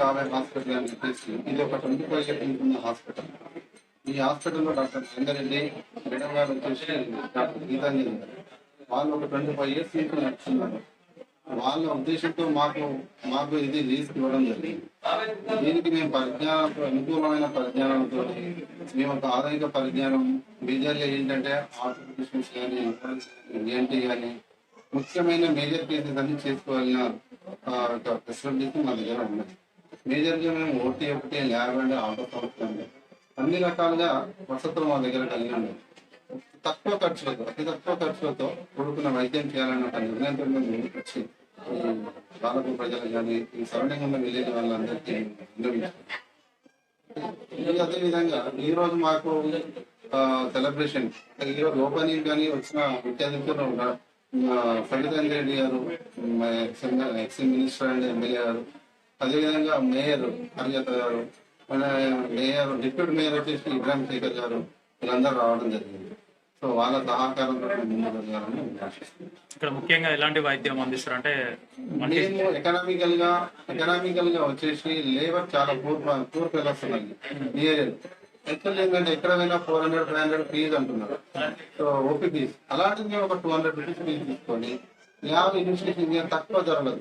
రావే హాస్పిటల్ అని చెప్పేసి ఇది ఒక ట్వంటీ ఫైవ్ ఇయర్స్ ఉన్న హాస్పిటల్. ఈ హాస్పిటల్లో డాక్టర్ చంద్రెడ్డి మేడం గారు వచ్చేసి డాక్టర్ గీతాంజలి గారు వాళ్ళు ఒక ట్వంటీ ఫైవ్ ఇయర్స్ నుంచి నడుస్తున్నారు. వాళ్ళ ఉద్దేశంతో మాకు మాకు ఇది లీజ్ ఇవ్వడం జరిగింది. దీనికి మేము పరిజ్ఞానం అనుకూలమైన పరిజ్ఞానంతో మేము ఒక ఆధునిక పరిజ్ఞానం మేజర్గా ఏంటంటే ఆర్థోపెడిషన్స్ కానీ ఏంటి కానీ ముఖ్యమైన మేజర్ కేసెస్ అన్ని ఒక ఫెసిలిటీస్ మా దగ్గర ఉన్నాయి మేజర్గా మేము ఓటీ ఒకటి ల్యాబ్ అండ్ ఆటో సంస్థ అన్ని రకాలుగా వసతులు మా దగ్గర కలిగి ఉన్నాయి తక్కువ ఖర్చులతో అతి తక్కువ ఖర్చులతో కూడుకున్న వైద్యం చేయాలన్న ఒక నిర్ణయంతో మేము ముందుకు వచ్చి బాలపు ప్రజలు కానీ ఈ సరౌండింగ్ ఉన్న విలేజ్ వాళ్ళందరికీ విన్నవించాం. ఈ అదే విధంగా ఈ రోజు మాకు సెలబ్రేషన్ ఈ రోజు ఓపెనింగ్ కానీ వచ్చిన ముఖ్య అతిథులు రెడ్డి గారు ఎక్స్ మినిస్టర్ అండ్ ఎమ్మెల్యే గారు అదేవిధంగా మేయర్ హరిజత గారు మన మేయర్ డిప్యూటీ మేయర్ వచ్చేసి ఇబ్రాహిం శేఖర్ గారు వీళ్ళందరూ రావడం జరిగింది. సో వాళ్ళ సహకారంతో ఆశిస్తున్నాను. ఇక్కడ ముఖ్యంగా ఎలాంటి వైద్యం అందిస్తారు అంటే మేము ఎకనామికల్గా ఎకనామికల్గా వచ్చేసి లేబర్ చాలా పూర్ పూర్ ఈ ఏరియాలో ఎక్కడ ఏంటంటే ఎక్కడ పోయినా four hundred five hundred fees అంటున్నారు. So OP fees. అలాంటిది ఒక టూ హండ్రెడ్ రూపీస్ ఫీజ్ తీసుకొని ల్యాబ్ ఇన్వెస్టిగేషన్ తక్కువ ధరలు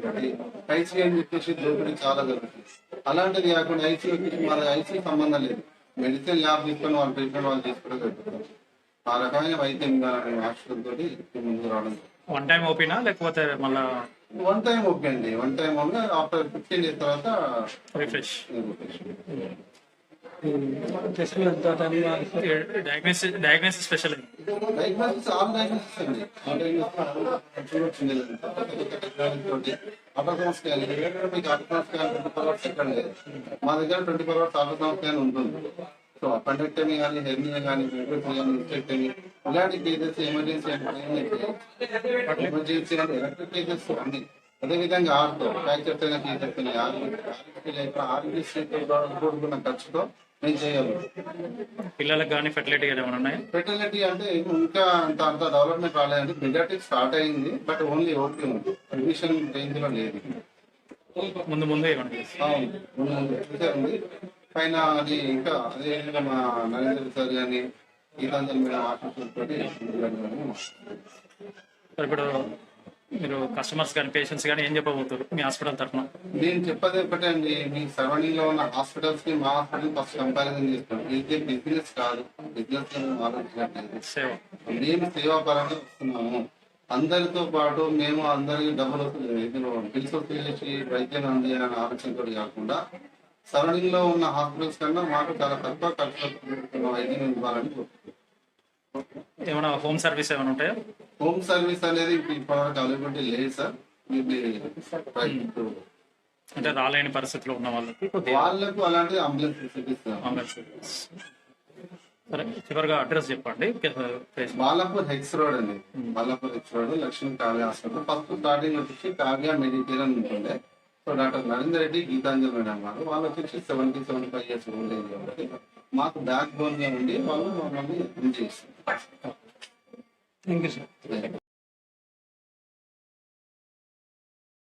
ఐసీ అని చెప్పేసి దోపిడీ చాలా జరుగుతుంది. అలాంటిది కాకుండా ఐసీ మన ఐసీ సంబంధం లేదు. మెడిసిన్ ల్యాబ్ తీసుకొని వాళ్ళ ట్రీట్మెంట్ వాళ్ళు తీసుకోవడం జరుగుతుంది. ఆ రకమైన వైద్యం ఆశతో ముందుకు రావడం. వన్ టైం ఓపీనా లేకపోతే మళ్ళా వన్ టైం ఓకే అండి. One time after fifteen days తర్వాత refresh. Time diagnosis special diagnosis all diagnosis అండి. అల్ట్రాసౌండ్ స్కాన్ మీకు ultrasound scan twenty four hours ఎక్కడ లేదు మా దగ్గర twenty four hours ultrasound scan ఉంటుంది. సో అపెండెక్టమీ కానీ హెర్నియా కానీ పెట్రోల్ కానీ ఇలాంటి కేసెస్ ఎమర్జెన్సీ అంటే ఎమర్జెన్సీ అంటే ఎలక్ట్రిక్ కేసెస్ అన్ని. అదేవిధంగా ఆర్తో అయిన కేసెస్ ఆర్బీసీ కూడుకున్న ఖర్చుతో మేము చేయాలి? పిల్లలకు కానీ ఫెర్టిలిటీ ఏమైనా ఉన్నాయా? ఫెర్టిలిటీ అంటే ఇంకా అంత అంత డెవలప్మెంట్ రాలేదండి. పీడియాటిక్ స్టార్ట్ అయింది బట్ ఓన్లీ ఓకే ఉంది. అడ్మిషన్ రేంజ్లో లేదు. ముందు ముందు అవును, ముందు ముందు. ఫ్యూచర్ ఉంది పైన అది ఇంకా అదే మా నరేంద్ర సార్ కానీ గీతాంజలి మేడం ఆశిస్తున్నతోటి మరి ఇప్పుడు మీరు కస్టమర్స్ కానీ పేషెంట్స్ కానీ ఏం చెప్పబోతారు మీ హాస్పిటల్ తరఫున? నేను చెప్పేది ఒకటే అండి మీ సరౌండింగ్లో ఉన్న హాస్పిటల్స్కి మా హాస్పిటల్ ఫస్ట్ కంపారిజన్ చేస్తాం ఇది బిజినెస్ కాదు బిజినెస్ సేవ. మేము సేవాపరంగా వస్తున్నాము. అందరితో పాటు మేము అందరికి డబ్బులు బిల్స్ చేసి వైద్యం అందించాలనే ఆలోచనతో కాకుండా సరౌండింగ్లో ఉన్న హాస్పిటల్స్ కన్నా మాకు చాలా తక్కువ ఖర్చు వైద్యం ఇవ్వాలని. ఏమైనా హోమ్ సర్వీస్ ఏమైనా ఉంటాయా? హోమ్ సర్వీస్ అనేది ఇప్పటివరకు అవైలబిలిటీ లేదు సార్. రైట్. అంటే రాలేని పరిస్థితిలో ఉన్న వాళ్ళకి వాళ్ళకు అలాంటి అంబులెన్స్ ఫెసిలిటీస్. సరే. చివరిగా అడ్రస్ చెప్పండి. బాలాపూర్ హెక్స్ రోడ్ అండి. Balapur X road Lakshmi Kavya hospital. First starting వచ్చేసి కావ్య మెడికేర్ అని ఉంటుండే. So doctor Narender Reddy Geetanjali madam గారు వాళ్ళు వచ్చేసి seventy seventy five years old age కాబట్టి మాకు బ్యాక్ బోన్గా ఉండి వాళ్ళు మమ్మల్ని చేస్తారు థ్యాంక్ యూ సార్